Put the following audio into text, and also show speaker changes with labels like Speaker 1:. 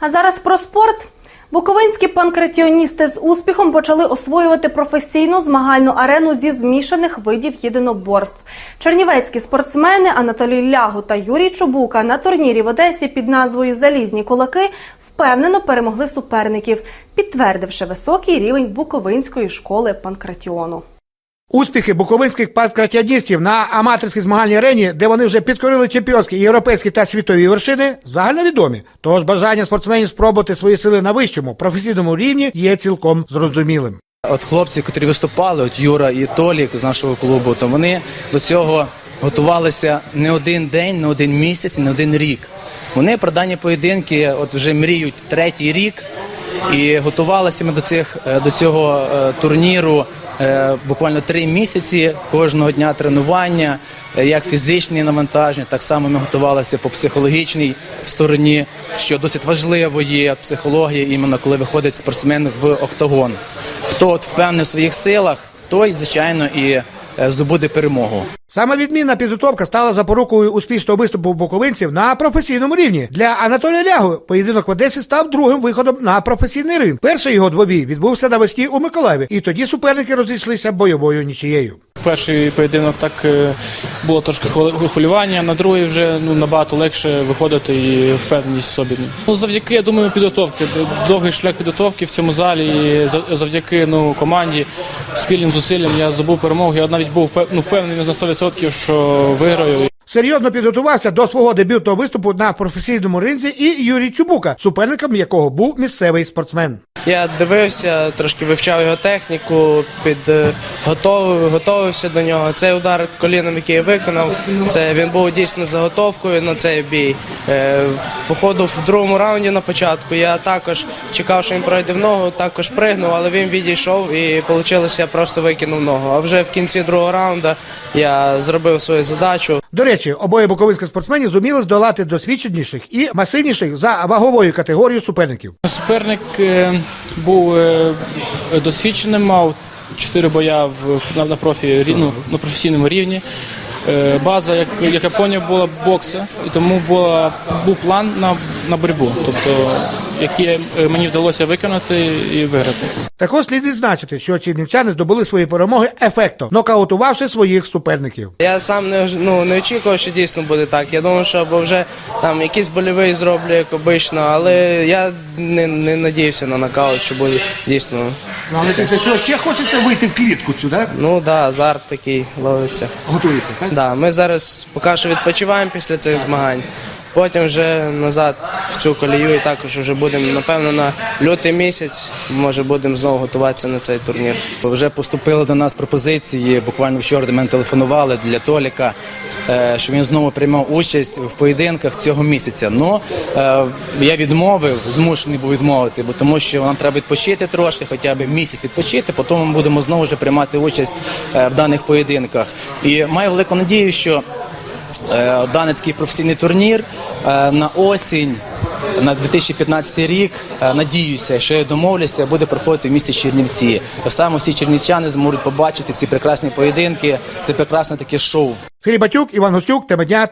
Speaker 1: А зараз про спорт. Буковинські панкратіоністи з успіхом почали освоювати професійну змагальну арену зі змішаних видів єдиноборств. Чернівецькі спортсмени Анатолій Лягу та Юрій Чубука на турнірі в Одесі під назвою Залізні кулаки впевнено перемогли суперників, підтвердивши високий рівень Буковинської школи панкратіону.
Speaker 2: Успіхи буковинських панкратіоністів на аматорській змагальній арені, де вони вже підкорили чемпіонські, європейські та світові вершини, загальновідомі. Тож бажання спортсменів спробувати свої сили на вищому професійному рівні є цілком зрозумілим.
Speaker 3: От хлопці, котрі виступали, от Юра і Толік з нашого клубу, то вони до цього готувалися не один день, не один місяць, не один рік. Вони про дані поєдинки от вже мріють третій рік, і готувалися ми до цих е, до цього е, турніру е, буквально три місяці кожного дня тренування, як фізичні навантаження, так само ми готувалися по психологічній стороні, що досить важливо є психологія, іменно коли виходить спортсмен в октагон. Хто от впевнений в своїх силах, той, звичайно, і здобуде перемогу.
Speaker 2: Саме відмінна підготовка стала запорукою успішного виступу буковинців на професійному рівні. Для Анатолія Лягу поєдинок в Одесі став другим виходом на професійний ринг. Перший його двобій відбувся навесні у Миколаєві, і тоді суперники розійшлися бойовою нічією.
Speaker 4: Перший поєдинок так е, було трошки хвилювання, на другий вже ну, набагато легше виходити і впевненість в собі. Ну, завдяки, я думаю, підготовки. Довгий шлях підготовки в цьому залі. І завдяки ну, команді, спільним зусиллям я здобув перемогу. Я навіть був ну, впевнений на 100%, що виграю.
Speaker 2: Серйозно підготувався до свого дебютного виступу на професійному ринзі і Юрій Чубука, суперником якого був місцевий спортсмен.
Speaker 5: Я дивився, трошки вивчав його техніку, під е, готовився до нього. Цей удар коліном, який я виконав, це він був дійсно заготовкою на цей бій. Е, Походу в другому раунді на початку. Я також чекав, що він пройде в ногу, також пригнув, але він відійшов і вийшло, я просто викинув ногу. А вже в кінці другого раунду я зробив свою задачу.
Speaker 2: До речі, обоє буковинських спортсменів зуміли здолати досвідченіших і масивніших за ваговою категорією суперників.
Speaker 4: Суперник е, був е, досвідченим, мав чотири боя в, на, профі, ну, на професійному рівні. Е, База, як, як я поняв, була бокса, і тому була, був план на, на боротьбу, тобто, який е, мені вдалося виконати і виграти.
Speaker 2: Також слід відзначити, що чернівчани здобули свої перемоги ефектно, нокаутувавши своїх суперників.
Speaker 5: Я сам не, ну, не очікував, що дійсно буде так. Я думав, що або вже там якийсь больовий зроблю, як обично, але я не, не надіявся на нокаут, що буде дійсно.
Speaker 2: Ну, але після цього ще хочеться вийти в клітку цю, так?
Speaker 5: Ну да, азарт такий ловиться.
Speaker 2: готуєшся, так?
Speaker 5: Да, ми зараз поки що відпочиваємо після цих змагань. Потім вже назад в цю колію і також вже будемо, напевно, на лютий місяць, може будемо знову готуватися на цей турнір.
Speaker 3: Вже поступили до нас пропозиції. Буквально вчора до мене телефонували для Толіка, е, що він знову приймав участь в поєдинках цього місяця. Ну е, я відмовив, змушений був відмовити, бо тому що нам треба відпочити трошки, хоча б місяць відпочити. Потім ми будемо знову вже приймати участь е, в даних поєдинках. І маю велику надію, що даний такий професійний турнір е, на осінь. На 2015 рік е, надіюся, що я домовлюся, буде проходити в місті Чернівці. Так само всі чернівчани зможуть побачити ці прекрасні поєдинки, це прекрасне таке шоу.
Speaker 2: Сергій Батюк, Іван Гостюк, тема дня